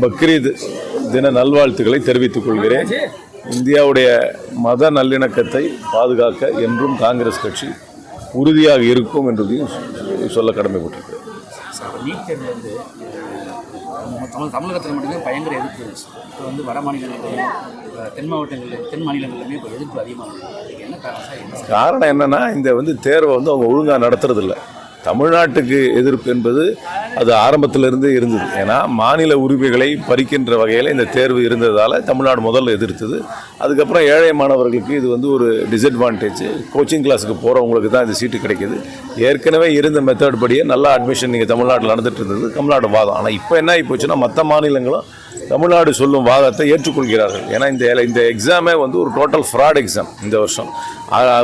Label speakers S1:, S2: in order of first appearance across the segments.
S1: பக்ரீத் தின நல்வாழ்த்துக்களை தெரிவித்துக் கொள்கிறேன். இந்தியாவுடைய மத நல்லிணக்கத்தை பாதுகாக்க என்றும் காங்கிரஸ் கட்சி உறுதியாக இருக்கும் என்றதையும் சொல்ல
S2: தமிழ் தமிழகத்தில் மட்டுமே பயங்கர எதிர்ப்பு இருந்துச்சு இப்போ வந்து வட மாநிலங்கள்லையும் அஹ், தென் மாவட்டங்களில் தென் மாநிலங்கள்லையுமே இப்போ எதிர்ப்பு அதிகமாக இருக்குது காரணம்
S1: என்னன்னா இந்த வந்து தேர்வை வந்து அவங்க ஒழுங்காக நடத்துறதில்ல. தமிழ்நாட்டுக்கு எதிர்ப்பு என்பது அது ஆரம்பத்திலிருந்தே இருந்தது. ஏன்னா மாநில உரிமைகளை பறிக்கின்ற வகையில் இந்த தேர்வு இருந்ததால் தமிழ்நாடு முதல்ல எதிர்த்தது. அதுக்கப்புறம் ஏழை மாணவர்களுக்கு இது வந்து ஒரு டிஸ்அட்வான்டேஜ் கோச்சிங் கிளாஸுக்கு போகிறவங்களுக்கு தான் இது சீட்டு கிடைக்கிது. ஏற்கனவே இருந்த மெத்தட் படியே நல்லா அட்மிஷன் நீங்கள் தமிழ்நாட்டில் நடந்துட்டு இருந்தது. தமிழ்நாடு வாதம். ஆனால் இப்போ என்ன ஆகி போச்சுன்னா மற்ற மாநிலங்களும் தமிழ்நாடு சொல்லும் வாதத்தை ஏற்றுக்கொள்கிறார்கள். ஏன்னா இந்த இந்த எக்ஸாமே வந்து ஒரு டோட்டல் ஃப்ராட் எக்ஸாம் இந்த வருஷம்.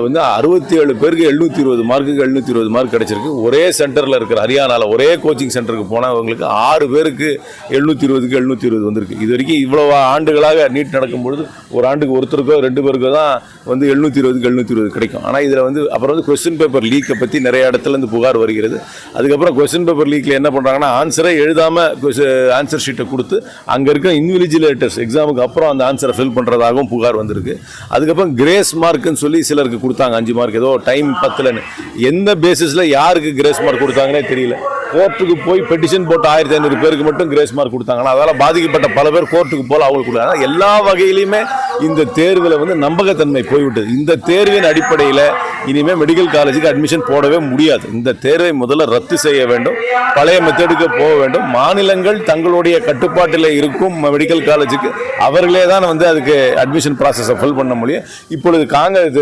S1: வந்து அறுபத்தி ஏழு பேருக்கு எழுநூற்றி இருபது மார்க்குக்கு எழுநூற்றி இருபது மார்க் கிடச்சிருக்கு. ஒரே சென்டரில் இருக்கிற ஹரியானாவில் ஒரே கோச்சிங் சென்டருக்கு போனவங்களுக்கு ஆறு பேருக்கு எழுநூற்றி இருபதுக்கு எழுநூற்றி இருபது வந்திருக்கு. இது வரைக்கும் இவ்வளோ ஆண்டுகளாக நீட் நடக்கும் பொழுது ஒரு ஆண்டுக்கு ஒருத்தருக்கோ ரெண்டு பேருக்கோ தான் வந்து எழுநூற்றி இருபதுக்கு எழுநூற்றி இருபது கிடைக்கும். ஆனால் இதில் வந்து அப்புறம் வந்து கொஸ்டின் பேப்பர் லீக்கை பற்றி நிறைய இடத்துல இருந்து புகார் வருகிறது. அதுக்கப்புறம் கொஸ்டின் பேப்பர் லீக்கில் என்ன பண்ணுறாங்கன்னா ஆன்சரை எழுதாமல் ஆன்சர் ஷீட்டை கொடுத்து அங்கே அங்கே இருக்க இன்விஜிலேட்டர்ஸ் எக்ஸாமுக்கு அப்புறம் அந்த ஆன்சரை ஃபில் பண்ணுறதாகவும் புகார் வந்திருக்கு. அதுக்கப்புறம் கிரேஸ் மார்க்குன்னு சொல்லி சிலருக்கு கொடுத்தாங்க. அஞ்சு மார்க் ஏதோ டைம் பத்தலன்னு. எந்த பேசிஸில் யாருக்கு கிரேஸ் மார்க் கொடுத்தாங்கன்னே தெரியல. கோர்ட்டுக்கு போய் பெட்டிஷன் போட்ட ஆயிரத்தி ஐநூறு பேருக்கு மட்டும் கிரேஸ் மார்க் கொடுத்தாங்கன்னா அதால் பாதிக்கப்பட்ட பல பேர் கோர்ட்டுக்கு போல அவங்களுக்கு கொடுத்தாங்க எல்லா வகையிலையுமே இந்த தேர்வில் வந்து நம்பகத்தன்மை போய்விட்டது. இந்த தேர்வின் அடிப்படையில் இனிமேல் மெடிக்கல் காலேஜுக்கு அட்மிஷன் போடவே முடியாது. இந்த தேர்வை முதல்ல ரத்து செய்ய வேண்டும். பழைய மெத்தடுக்கு போக வேண்டும். மாநிலங்கள் தங்களுடைய கட்டுப்பாட்டில் இருக்கும் மெடிக்கல் காலேஜுக்கு அவர்களே தான் வந்து அதுக்கு அட்மிஷன் ப்ராசஸை ஃபில் பண்ண முடியும். இப்பொழுது காங்கிரஸ்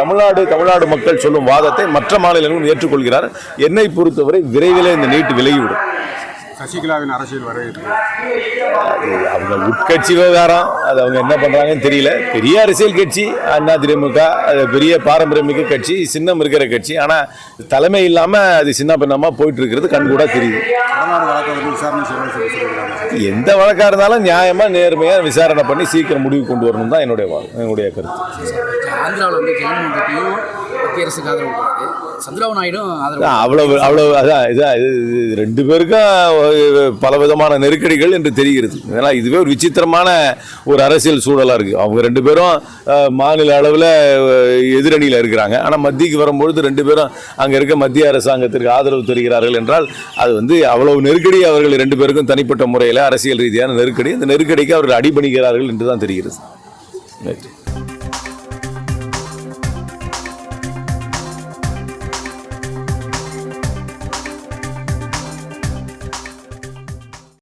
S1: தமிழ்நாடு தமிழ்நாடு மக்கள் சொல்லும் வாதத்தை மற்ற மாநிலங்களும் ஏற்றுக்கொள்கிறார் என்னை பொறுத்தவரை விரைவில் இந்த நீட் விலகிவிடும்.
S3: சசிகலாவின் அரசியல் வரவேற்பு.
S1: அது அவங்க உட்கட்சி விவகாரம் அது அவங்க என்ன பண்றாங்கன்னு தெரியல. பெரிய அரசியல் கட்சி அண்ணா திமுக அது பெரிய பாரம்பரியமிக்க கட்சி சின்னம் இருக்கிற கட்சி. ஆனா தலைமை இல்லாம அது சின்ன பின்னமா போயிட்டு இருக்கிறது கண்கூடா தெரியுது. எந்த வழக்கா இருந்தாலும் நியாயமா நேர்மையா விசாரணை பண்ணி சீக்கிரம் முடிவு கொண்டு வரணும் தான் என்னுடைய வா- என்னுடைய கருத்து.
S2: மத்திய அரசுக்கு ஆதரவு கொடுக்குறாரு சந்திரபாபு நாயுடும் ஆதரவு
S1: அவ்வளவு அவ்வளவு அதான் இதான் இது ரெண்டு பேருக்கும் பல விதமான நெருக்கடிகள் என்று தெரிகிறது. ஏன்னா இதுவே ஒரு விசித்திரமான ஒரு அரசியல் சூழலாக இருக்குது அவங்க ரெண்டு பேரும் மாநில அளவில் எதிரணியில் இருக்கிறாங்க. ஆனால் மத்தியக்கு வரும்பொழுது ரெண்டு பேரும் அங்கே இருக்க மத்திய அரசாங்கத்திற்கு ஆதரவு தருகிறார்கள் என்றால் அது வந்து அவ்வளவு நெருக்கடி அவர்கள் ரெண்டு பேருக்கும் தனிப்பட்ட முறையில் அரசியல் ரீதியான நெருக்கடி. அந்த நெருக்கடிக்கு அவர்கள் அடிபணிகிறார்கள் என்று தான் தெரிகிறது. நன்றி